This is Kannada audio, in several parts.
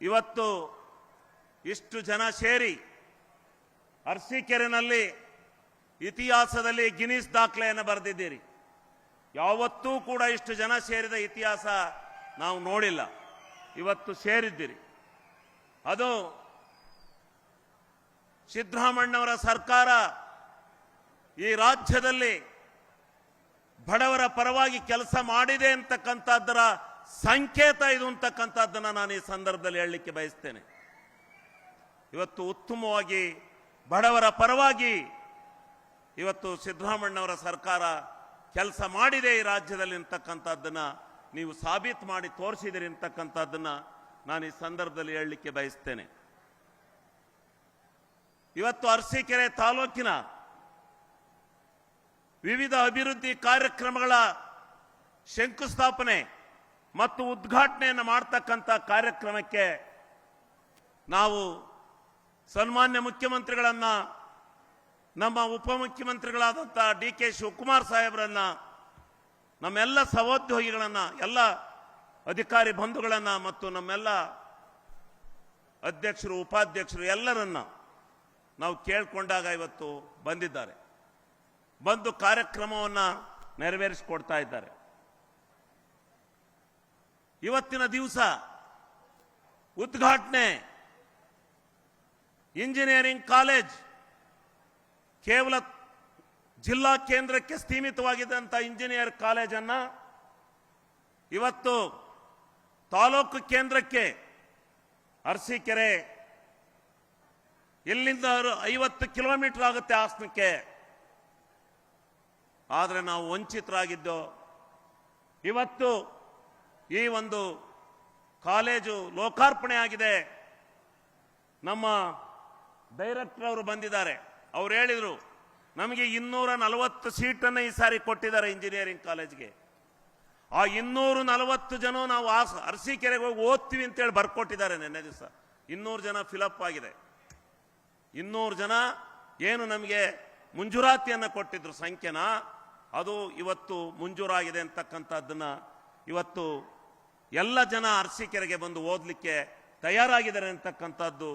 ಇವತ್ತು ಇಷ್ಟು ಜನ ಸೇರಿ ಅರ್ಸಿಕೆರೆನಲ್ಲಿ ಇತಿಹಾಸದಲ್ಲಿ ಗಿನೀಸ್ ದಾಖಲೆಯನ್ನು ಬರೆದಿದ್ದೀರಿ. ಯಾವತ್ತೂ ಕೂಡ ಇಷ್ಟು ಜನ ಸೇರಿದ ಇತಿಹಾಸ ನಾವು ನೋಡಿಲ್ಲ. ಇವತ್ತು ಸೇರಿದ್ದೀರಿ. ಅದು ಸಿದ್ದರಾಮಣ್ಣವರ ಸರ್ಕಾರ ಈ ರಾಜ್ಯದಲ್ಲಿ ಬಡವರ ಪರವಾಗಿ ಕೆಲಸ ಮಾಡಿದೆ ಅಂತಕ್ಕಂಥದ್ದರ ಸಂಕೇತ ಇದು ಅಂತಕ್ಕಂಥದ್ದನ್ನು ನಾನು ಈ ಸಂದರ್ಭದಲ್ಲಿ ಹೇಳಲಿಕ್ಕೆ ಬಯಸ್ತೇನೆ. ಇವತ್ತು ಉತ್ತಮವಾಗಿ, ಬಡವರ ಪರವಾಗಿ ಇವತ್ತು ಸಿದ್ದರಾಮಣ್ಣವರ ಸರ್ಕಾರ ಕೆಲಸ ಮಾಡಿದೆ ಈ ರಾಜ್ಯದಲ್ಲಿ ಅಂತಕ್ಕಂಥದ್ದನ್ನು ನೀವು ಸಾಬೀತು ಮಾಡಿ ತೋರಿಸಿದಿರಿ ಅಂತಕ್ಕಂಥದ್ದನ್ನು ನಾನು ಈ ಸಂದರ್ಭದಲ್ಲಿ ಹೇಳಲಿಕ್ಕೆ ಬಯಸ್ತೇನೆ. ಇವತ್ತು ಅರಸೀಕೆರೆ ತಾಲೂಕಿನ ವಿವಿಧ ಅಭಿವೃದ್ಧಿ ಕಾರ್ಯಕ್ರಮಗಳ ಶಂಕುಸ್ಥಾಪನೆ ಮತ್ತು ಉದ್ಘಾಟನೆಯನ್ನು ಮಾಡ್ತಕ್ಕಂಥ ಕಾರ್ಯಕ್ರಮಕ್ಕೆ ನಾವು ಸನ್ಮಾನ್ಯ ಮುಖ್ಯಮಂತ್ರಿಗಳನ್ನ, ನಮ್ಮ ಉಪಮುಖ್ಯಮಂತ್ರಿಗಳಾದಂಥ ಡಿ ಕೆ ಶಿವಕುಮಾರ್ ಸಾಹೇಬರನ್ನ, ನಮ್ಮೆಲ್ಲ ಸಹೋದ್ಯೋಗಿಗಳನ್ನ, ಎಲ್ಲ ಅಧಿಕಾರಿ ಬಂಧುಗಳನ್ನ ಮತ್ತು ನಮ್ಮೆಲ್ಲ ಅಧ್ಯಕ್ಷರು, ಉಪಾಧ್ಯಕ್ಷರು ಎಲ್ಲರನ್ನ ನಾವು ಕೇಳಿಕೊಂಡಾಗ ಇವತ್ತು ಬಂದಿದ್ದಾರೆ. ಬಂದು ಕಾರ್ಯಕ್ರಮವನ್ನು ನೆರವೇರಿಸಿಕೊಡ್ತಾ ಇದ್ದಾರೆ. ಇವತ್ತಿನ ದಿವಸ ಉದ್ಘಾಟನೆ ಇಂಜಿನಿಯರಿಂಗ್ ಕಾಲೇಜ್ ಕೇವಲ ಜಿಲ್ಲಾ ಕೇಂದ್ರಕ್ಕೆ ಸೀಮಿತವಾಗಿದ್ದಂಥ ಇಂಜಿನಿಯರ್ ಕಾಲೇಜನ್ನು ಇವತ್ತು ತಾಲೂಕು ಕೇಂದ್ರಕ್ಕೆ ಅರಸೀಕೆರೆ ಇಲ್ಲಿಂದ ಅರು- ಐವತ್ತು ಕಿಲೋಮೀಟರ್ ಆಗುತ್ತೆ ಹಾಸನಕ್ಕೆ. ಆದರೆ ನಾವು ವಂಚಿತರಾಗಿದ್ದು, ಇವತ್ತು ಈ ಒಂದು ಕಾಲೇಜು ಲೋಕಾರ್ಪಣೆ ಆಗಿದೆ ನಮ್ಮ ಡೈರೆಕ್ಟರ್ ಅವರು ಬಂದಿದ್ದಾರೆ. ಅವ್ರು ಹೇಳಿದರು, ನಮಗೆ ಇನ್ನೂರ ನಲವತ್ತು ಸೀಟನ್ನು ಈ ಸಾರಿ ಕೊಟ್ಟಿದ್ದಾರೆ ಇಂಜಿನಿಯರಿಂಗ್ ಕಾಲೇಜ್ಗೆ. ಆ ಇನ್ನೂರು ನಲವತ್ತು ಜನ ನಾವು ಆ ಅರಸೀಕೆರೆಗೆ ಹೋಗಿ ಓದ್ತೀವಿ ಅಂತೇಳಿ ಬರ್ಕೊಟ್ಟಿದ್ದಾರೆ ನಿನ್ನೆ ದಿವಸ. ಇನ್ನೂರು ಜನ ಫಿಲಪ್ ಆಗಿದೆ. ಇನ್ನೂರು ಜನ ಏನು ನಮಗೆ ಮುಂಜೂರಾತಿಯನ್ನು ಕೊಟ್ಟಿದ್ರು ಸಂಖ್ಯೆನ. ಅದು ಇವತ್ತು ಮುಂಜೂರಾಗಿದೆ ಅಂತಕ್ಕಂಥದ್ದನ್ನು ಇವತ್ತು ಎಲ್ಲ ಜನ ಅರಸೀಕೆರೆಗೆ ಬಂದು ಓದಲಿಕ್ಕೆ ತಯಾರಾಗಿದ್ದಾರೆ ಅಂತಕ್ಕಂಥದ್ದು.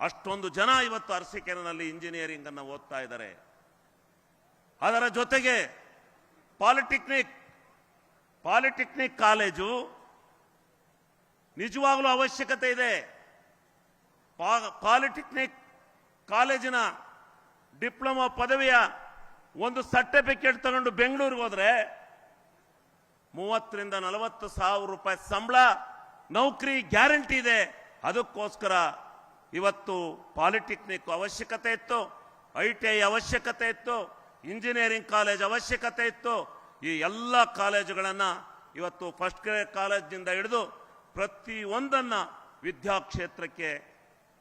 ಅಷ್ಟೊಂದು ಜನ ಇವತ್ತು ಅರಸೀಕೆರೆನಲ್ಲಿ ಇಂಜಿನಿಯರಿಂಗ್ ಅನ್ನು ಓದ್ತಾ ಇದ್ದಾರೆ. ಅದರ ಜೊತೆಗೆ ಪಾಲಿಟೆಕ್ನಿಕ್ ಪಾಲಿಟೆಕ್ನಿಕ್ ಕಾಲೇಜು ನಿಜವಾಗಲೂ ಅವಶ್ಯಕತೆ ಇದೆ. ಪಾಲಿಟೆಕ್ನಿಕ್ ಕಾಲೇಜಿನ ಡಿಪ್ಲೊಮಾ ಪದವಿಯ ಒಂದು ಸರ್ಟಿಫಿಕೇಟ್ ತಗೊಂಡು ಬೆಂಗಳೂರಿಗೆ ಹೋದ್ರೆ ಮೂವತ್ತರಿಂದ ನಲವತ್ತು ಸಾವಿರ ರೂಪಾಯಿ ಸಂಬಳ ನೌಕರಿ ಗ್ಯಾರಂಟಿ ಇದೆ. ಅದಕ್ಕೋಸ್ಕರ ಇವತ್ತು ಪಾಲಿಟೆಕ್ನಿಕ್ ಅವಶ್ಯಕತೆ ಇತ್ತು ಐ ಟಿ ಐ ಅವಶ್ಯಕತೆ ಇತ್ತು, ಇಂಜಿನಿಯರಿಂಗ್ ಕಾಲೇಜ್ ಅವಶ್ಯಕತೆ ಇತ್ತು. ಈ ಎಲ್ಲ ಕಾಲೇಜುಗಳನ್ನು ಇವತ್ತು ಫಸ್ಟ್ ಗ್ರೇಡ್ ಕಾಲೇಜಿನಿಂದ ಹಿಡಿದು ಪ್ರತಿಯೊಂದನ್ನು ವಿದ್ಯಾ ವಿದ್ಯಾಕ್ಷೇತ್ರಕ್ಕೆ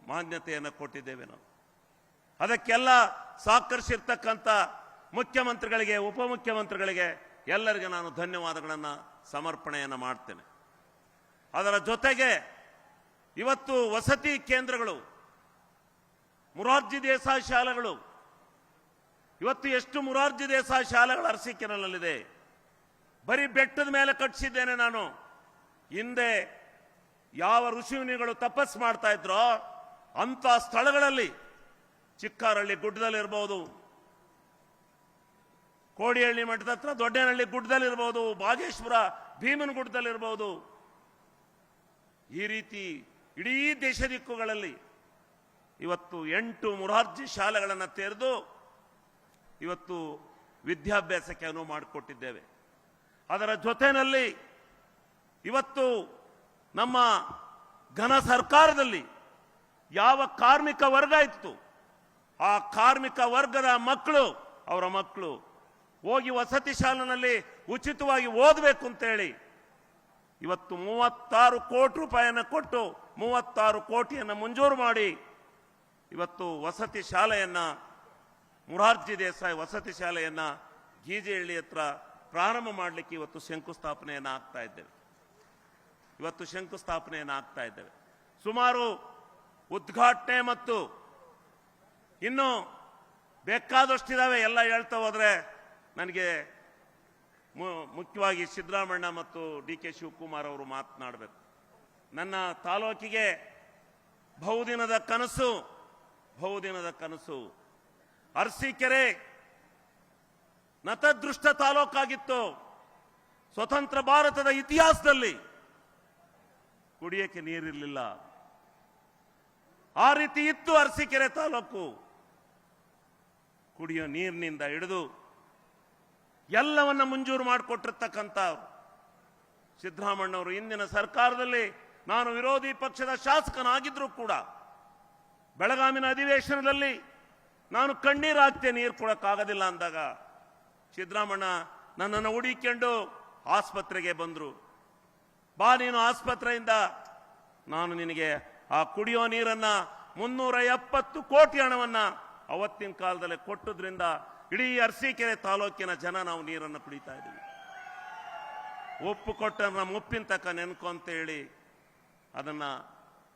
ಮಾನ್ಯತೆಯನ್ನು ಕೊಟ್ಟಿದ್ದೇವೆ ನಾವು. ಅದಕ್ಕೆಲ್ಲ ಸಹಕರಿಸಿರ್ತಕ್ಕಂಥ ಮುಖ್ಯಮಂತ್ರಿಗಳಿಗೆ, ಉಪಮುಖ್ಯಮಂತ್ರಿಗಳಿಗೆ ಎಲ್ಲರಿಗೆ ನಾನು ಧನ್ಯವಾದಗಳನ್ನು, ಸಮರ್ಪಣೆಯನ್ನು ಮಾಡ್ತೇನೆ. ಅದರ ಜೊತೆಗೆ ಇವತ್ತು ವಸತಿ ಕೇಂದ್ರಗಳು, ಮುರಾರ್ಜಿ ದೇಸಾಯಿ ಶಾಲೆಗಳು, ಇವತ್ತು ಎಷ್ಟು ಮುರಾರ್ಜಿ ದೇಸಾಯಿ ಶಾಲೆಗಳು ಅರಸೀಕೆರೆನಲ್ಲಿದೆ ಬರೀ ಬೆಟ್ಟದ ಮೇಲೆ ಕಟ್ಟಿಸಿದ್ದೇನೆ ನಾನು. ಹಿಂದೆ ಯಾವ ಋಷಿಮುನಿಗಳು ತಪಸ್ ಮಾಡ್ತಾ ಇದ್ರೋ ಅಂಥ ಸ್ಥಳಗಳಲ್ಲಿ, ಚಿಕ್ಕಾರಳ್ಳಿ ಗುಡ್ಡದಲ್ಲಿರ್ಬೋದು ಕೋಡಿಹಳ್ಳಿ ಮಠದ ಹತ್ರ ದೊಡ್ಡನಹಳ್ಳಿ ಗುಡ್ಡದಲ್ಲಿರ್ಬೋದು, ಬಾಗೇಶ್ವರ ಭೀಮನ ಗುಡ್ಡದಲ್ಲಿರ್ಬೋದು. ಈ ರೀತಿ ಇಡೀ ದೇಶ ದಿಕ್ಕುಗಳಲ್ಲಿ ಇವತ್ತು ಎಂಟು ಮುರಾರ್ಜಿ ಶಾಲೆಗಳನ್ನು ತೆರೆದು ಇವತ್ತು ವಿದ್ಯಾಭ್ಯಾಸಕ್ಕೆ ಅನುವು ಮಾಡಿಕೊಟ್ಟಿದ್ದೇವೆ. ಅದರ ಜೊತೆಯಲ್ಲಿ ಇವತ್ತು ನಮ್ಮ ಘನ ಸರ್ಕಾರದಲ್ಲಿ ಯಾವ ಕಾರ್ಮಿಕ ವರ್ಗ ಇತ್ತು, ಆ ಕಾರ್ಮಿಕ ವರ್ಗದ ಮಕ್ಕಳು, ಅವರ ಮಕ್ಕಳು ಹೋಗಿ ವಸತಿ ಶಾಲೆನಲ್ಲಿ ಉಚಿತವಾಗಿ ಓದಬೇಕು ಅಂತೇಳಿ ಇವತ್ತು ಮೂವತ್ತಾರು ಕೋಟಿ ರೂಪಾಯಿಯನ್ನು ಕೊಟ್ಟು ಮೂವತ್ತಾರು ಕೋಟಿಯನ್ನು ಮಂಜೂರು ಮಾಡಿ ಇವತ್ತು ವಸತಿ ಶಾಲೆಯನ್ನು, ಮುರಾರ್ಜಿ ದೇಸಾಯಿ ವಸತಿ ಶಾಲೆಯನ್ನು ಗೀಜೆಹಳ್ಳಿ ಹತ್ರ ಪ್ರಾರಂಭ ಮಾಡಲಿಕ್ಕೆ ಇವತ್ತು ಶಂಕುಸ್ಥಾಪನೆಯನ್ನು ಆಗ್ತಾ ಇದ್ದೇವೆ. ಇವತ್ತು ಶಂಕುಸ್ಥಾಪನೆಯನ್ನು ಆಗ್ತಾ ಇದ್ದೇವೆ. ಸುಮಾರು ಉದ್ಘಾಟನೆ ಮತ್ತು ಇನ್ನು ಬೇಕಾದಷ್ಟಿದಾವೆ ಎಲ್ಲ ಹೇಳ್ತಾ ಹೋದ್ರೆ ನನಗೆ ಮುಖ್ಯವಾಗಿ ಸಿದ್ದರಾಮಣ್ಣ ಮತ್ತು ಡಿ ಕೆ ಶಿವಕುಮಾರ್ ಅವರು ಮಾತನಾಡಬೇಕು. ನನ್ನ ತಾಲೂಕಿಗೆ ಬಹುದಿನದ ಕನಸು ಬಹುದಿನದ ಕನಸು. ಅರಸೀಕೆರೆ ನತದೃಷ್ಟ ತಾಲೂಕಾಗಿತ್ತು. ಸ್ವತಂತ್ರ ಭಾರತದ ಇತಿಹಾಸದಲ್ಲಿ ಕುಡಿಯಕ್ಕೆ ನೀರಿರಲಿಲ್ಲ. ಆ ರೀತಿ ಇತ್ತು ಅರಸೀಕೆರೆ ತಾಲೂಕು. ಕುಡಿಯೋ ನೀರಿನಿಂದ ಹಿಡಿದು ಎಲ್ಲವನ್ನ ಮಂಜೂರು ಮಾಡಿಕೊಟ್ಟಿರ್ತಕ್ಕಂಥವ್ರು. ಸಿದ್ದರಾಮಣ್ಣವರು ಇಂದಿನ ಸರ್ಕಾರದಲ್ಲಿ ನಾನು ವಿರೋಧಿ ಪಕ್ಷದ ಶಾಸಕನಾಗಿದ್ದರೂ ಕೂಡ ಬೆಳಗಾವಿನ ಅಧಿವೇಶನದಲ್ಲಿ ನಾನು ಕಣ್ಣೀರು ಹಾಕ್ತೆ ನೀರು ಕೊಡೋಕ್ಕಾಗೋದಿಲ್ಲ ಅಂದಾಗ ಸಿದ್ದರಾಮಣ್ಣ ನನ್ನನ್ನು ಹುಡಿಕೊಂಡು ಆಸ್ಪತ್ರೆಗೆ ಬಂದರು. ಬಾ ನೀನು ಆಸ್ಪತ್ರೆಯಿಂದ, ನಾನು ನಿನಗೆ ಆ ಕುಡಿಯೋ ನೀರನ್ನು ಮುನ್ನೂರ ಎಪ್ಪತ್ತು ಕೋಟಿ ಹಣವನ್ನು ಅವತ್ತಿನ ಕಾಲದಲ್ಲಿ ಕೊಟ್ಟದ್ರಿಂದ ಇಡೀ ಅರಸೀಕೆರೆ ತಾಲೂಕಿನ ಜನ ನಾವು ನೀರನ್ನು ಕುಡಿತಾ ಇದ್ದೀವಿ. ಒಪ್ಪು ಕೊಟ್ಟ ನಮ್ಮ ಉಪ್ಪಿನ ತಕ್ಕ ನೆನ್ಕೊ ಅಂತ ಹೇಳಿ ಅದನ್ನ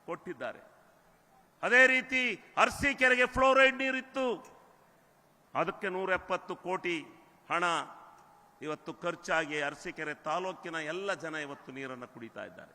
ಕೊಟ್ಟಿದ್ದಾರೆ. ಅದೇ ರೀತಿ ಅರಸೀಕೆರೆಗೆ ಫ್ಲೋರೈಡ್ ನೀರಿತ್ತು. ಅದಕ್ಕೆ ನೂರ ಎಪ್ಪತ್ತು ಕೋಟಿ ಹಣ ಇವತ್ತು ಖರ್ಚಾಗಿ ಅರಸೀಕೆರೆ ತಾಲೂಕಿನ ಎಲ್ಲ ಜನ ಇವತ್ತು ನೀರನ್ನು ಕುಡಿತಾ ಇದ್ದಾರೆ.